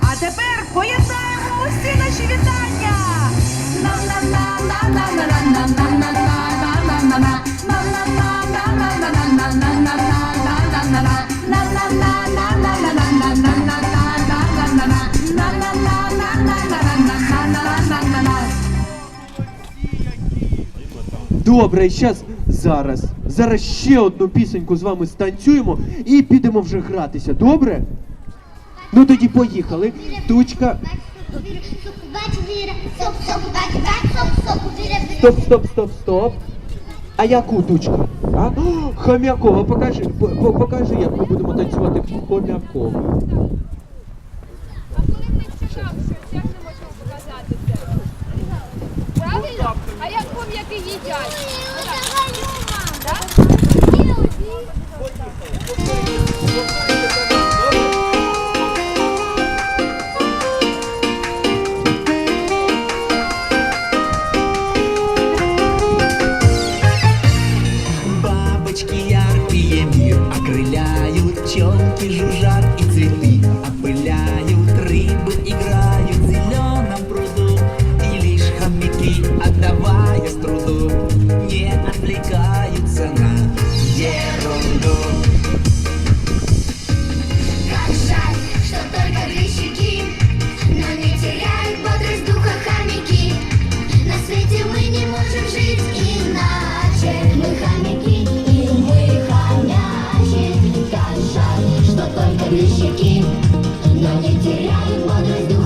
А тепер поєднаємо усі наші вітання. Добре, щас, зараз. Зараз ще одну пісеньку з вами станцюємо і підемо вже гратися, добре? Ну тоді поїхали. Тучка. Стоп, стоп, стоп, стоп. А яку тучка? А? Хом'якова, покажи, по- по- покажи, як ми будемо танцювати хом'якова. А коли ми щось, як можемо показати це? Правильно? А як їдять? Так? Бабочки яркие мир окрыляют, пчелки жужжат и цветы не отвлекаются на ерунду. Как жаль, что только грищики, но не теряют бодрость духа хомяки. На свете мы не можем жить иначе. Мы хомяки, и мы хомячи. Как жаль, что только грищики, но не теряют бодрость